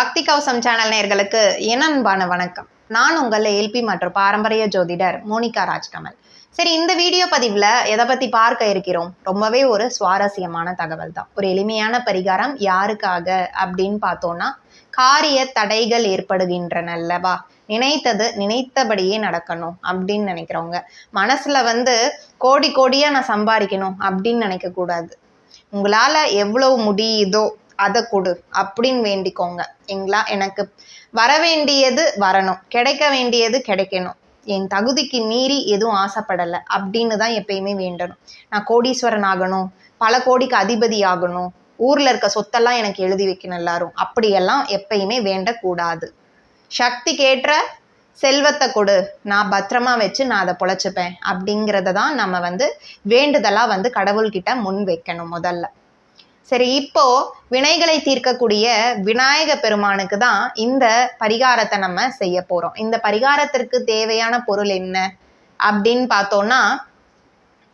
பக்தி கவசம் சேனல் நேர்களுக்கு என் அன்பான வணக்கம். நான் உங்கள் எல்பி மற்றும் பாரம்பரிய ஜோதிடர் மோனிகா ராஜ்கமல். சரி இந்த வீடியோ பதிவில் எதை பற்றி பார்க்க இருக்கிறோம்? ரொம்பவே ஒரு சுவாரஸ்யமான தகவல் தான். ஒரு எளிமையான பரிகாரம் யாருக்காக அப்படின்னு பார்த்தோன்னா காரிய தடைகள் ஏற்படுகின்றன அல்லவா? நினைத்தது நினைத்தபடியே நடக்கணும் அப்படின்னு நினைக்கிறவங்க. மனசில் வந்து கோடி கோடியாக நான் சம்பாதிக்கணும் அப்படின்னு நினைக்கக்கூடாது. உங்களால் எவ்வளோ முடியுதோ அதை கொடு அப்படின்னு வேண்டிக்கோங்க. எங்களா எனக்கு வர வேண்டியது வரணும். கிடைக்க வேண்டியது கிடைக்கணும். என் தகுதிக்கு மீறி எதுவும் ஆசைப்படலை அப்படின்னு தான் எப்பயுமே வேண்டணும். நான் கோடீஸ்வரன் ஆகணும். பல கோடிக்கு அதிபதி ஆகணும். ஊரில் இருக்க சொத்தெல்லாம் எனக்கு எழுதி வைக்கணும் எல்லாரும். அப்படியெல்லாம் எப்பயுமே வேண்டக்கூடாது. சக்திக்கேற்ற செல்வத்தை கொடு. நான் பத்திரமா வச்சு நான் அதை பொழைச்சிப்பேன். அப்படிங்கிறத தான் நம்ம வந்து வேண்டுதலாக வந்து கடவுள்கிட்ட முன் வைக்கணும் முதல்ல. சரி இப்போ வினைகளை தீர்க்கக்கூடிய விநாயக பெருமானுக்கு தான் இந்த பரிகாரத்தை நம்ம செய்ய போறோம். இந்த பரிகாரத்திற்கு தேவையான பொருள் என்ன அப்படின்னு பார்த்தோம்னா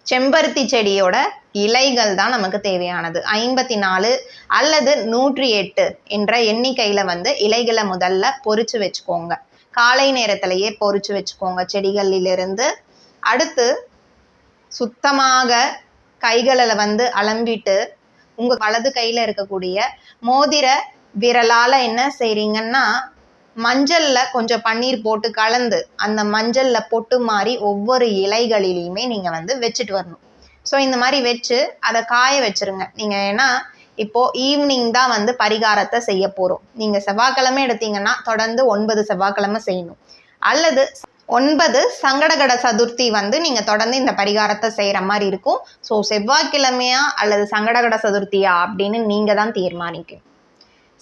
செம்பருத்தி செடியோட இலைகள் தான் நமக்கு தேவையானது. ஐம்பத்தி நாலு அல்லது நூற்றி எட்டு என்ற எண்ணிக்கையில வந்து இலைகளை முதல்ல பொறிச்சு வச்சுக்கோங்க. காலை நேரத்திலேயே பொறிச்சு வச்சுக்கோங்க செடிகளிலிருந்து. அடுத்து சுத்தமாக கைகளில் வந்து அலம்பிட்டு உங்க வலது கையில இருக்கக்கூடிய மோதிர விரலால என்ன செய்றீங்கன்னா மஞ்சள்ல கொஞ்சம் பன்னீர் போட்டு கலந்து அந்த மஞ்சள்ல பொட்டு மாதிரி ஒவ்வொரு இலைகளிலையுமே நீங்க வந்து வச்சுட்டு வரணும். ஸோ இந்த மாதிரி வச்சு அதை காய வச்சிருங்க. நீங்க ஏன்னா இப்போ ஈவினிங் தான் வந்து பரிகாரத்தை செய்ய போறோம். நீங்க செவ்வாய்க்கிழமை எடுத்தீங்கன்னா தொடர்ந்து ஒன்பது செவ்வாய்க்கிழமை செய்யணும். அல்லது ஒன்பது சங்கடகட சதுர்த்தி வந்து நீங்க தொடர்ந்து இந்த பரிகாரத்தை செய்யற மாதிரி இருக்கும். ஸோ செவ்வாய்க்கிழமையா அல்லது சங்கடகட சதுர்த்தியா அப்படின்னு நீங்க தான் தீர்மானிக்கும்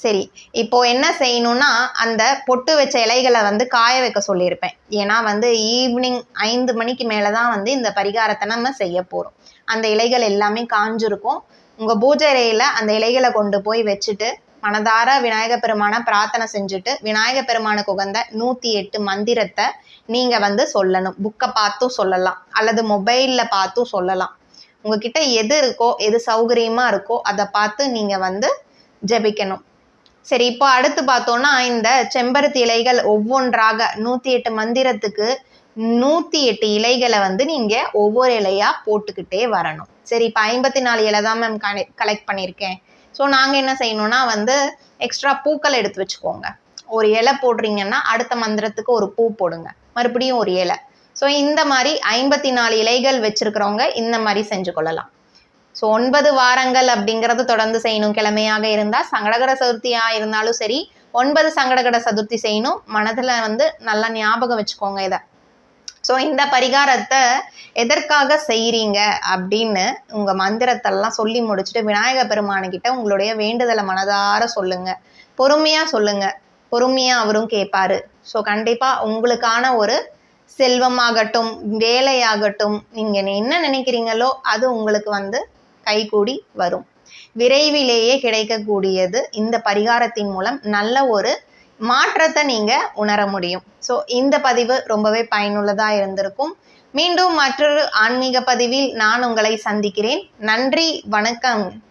சரி இப்போ என்ன செய்யணும்னா அந்த பொட்டு வச்ச இலைகளை வந்து காய வைக்க சொல்லியிருப்பேன். ஏன்னா வந்து ஈவினிங் ஐந்து மணிக்கு மேலே தான் வந்து இந்த பரிகாரத்தை நம்ம செய்ய போகிறோம் அந்த இலைகள் எல்லாமே காஞ்சிருக்கும். உங்கள் பூஜை அறையில் அந்த இலைகளை கொண்டு போய் வச்சுட்டு மனதார விநாயக பெருமானை பிரார்த்தனை செஞ்சுட்டு விநாயக பெருமானுக்கு உகந்த நூற்றி எட்டு மந்திரத்தை நீங்கள் வந்து சொல்லணும். புக்கை பார்த்தும் சொல்லலாம். அல்லது மொபைலில் பார்த்தும் சொல்லலாம். உங்ககிட்ட எது இருக்கோ எது சௌகரியமாக இருக்கோ அதை பார்த்து நீங்கள் வந்து ஜெபிக்கணும். சரி இப்போ அடுத்து பார்த்தோம்னா இந்த செம்பருத்தி இலைகள் ஒவ்வொன்றாக நூற்றி எட்டு மந்திரத்துக்கு நூற்றி எட்டு இலைகளை வந்து நீங்கள் ஒவ்வொரு இலையாக போட்டுக்கிட்டே வரணும். சரி இப்போ ஐம்பத்தி நாலு இலை தான் மேம் கலெக்ட் பண்ணியிருக்கேன். ஸோ நாங்கள் என்ன செய்யணும்னா வந்து எக்ஸ்ட்ரா பூக்கள் எடுத்து வச்சுக்கோங்க. ஒரு இலை போடுறீங்கன்னா அடுத்த மந்திரத்துக்கு ஒரு பூ போடுங்க. மறுபடியும் ஒரு இலை. ஸோ இந்த மாதிரி ஐம்பத்தி நாலு இலைகள் வச்சுருக்கிறவங்க இந்த மாதிரி செஞ்சு கொள்ளலாம். ஸோ ஒன்பது வாரங்கள் அப்படிங்கிறது தொடர்ந்து செய்யணும். கிழமையாக இருந்தால் சங்கடகர சதுர்த்தியாக இருந்தாலும் சரி ஒன்பது சங்கடகர சதுர்த்தி செய்யணும். மனதில் வந்து நல்லா ஞாபகம் வச்சுக்கோங்க இதை. ஸோ இந்த பரிகாரத்தை எதற்காக செய்கிறீங்க அப்படின்னு உங்கள் மந்திரத்தெல்லாம் சொல்லி முடிச்சுட்டு விநாயக பெருமானுக்கிட்ட உங்களுடைய வேண்டுதலை மனதார சொல்லுங்க. பொறுமையாக சொல்லுங்க. பொறுமையாக அவரும் கேட்பாரு ஸோ கண்டிப்பாக உங்களுக்கான ஒரு செல்வமாகட்டும் வேலையாகட்டும் நீங்கள் என்ன நினைக்கிறீங்களோ அது உங்களுக்கு வந்து கைகூடி வரும். விரைவிலேயே கிடைக்கக்கூடியது இந்த பரிகாரத்தின் மூலம் நல்ல ஒரு மாற்றத்தை நீங்கள் உணர முடியும். ஸோ இந்த பதிவு ரொம்பவே பயனுள்ளதாக இருந்திருக்கும். மீண்டும் மற்றொரு ஆன்மீக பதிவில் நான் உங்களை சந்திக்கிறேன். நன்றி வணக்கம்.